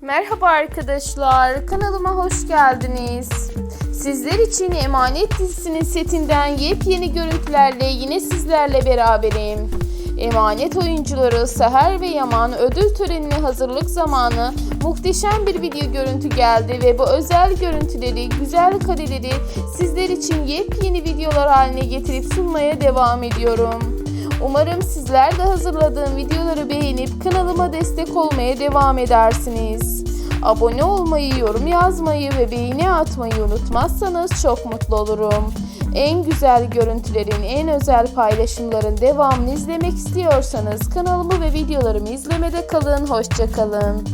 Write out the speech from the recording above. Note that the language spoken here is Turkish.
Merhaba arkadaşlar, kanalıma hoş geldiniz. Sizler için Emanet dizisinin setinden yepyeni görüntülerle yine sizlerle beraberim. Emanet oyuncuları Seher ve Yaman ödül törenine hazırlık zamanı muhteşem bir video görüntü geldi ve bu özel görüntüleri, güzel kareleri sizler için yepyeni videolar haline getirip sunmaya devam ediyorum. Umarım sizler de hazırladığım videoları beğenip kanalıma destek olmaya devam edersiniz. Abone olmayı, yorum yazmayı ve beğeni atmayı unutmazsanız çok mutlu olurum. En güzel görüntülerin, en özel paylaşımların devamını izlemek istiyorsanız kanalımı ve videolarımı izlemede kalın. Hoşçakalın.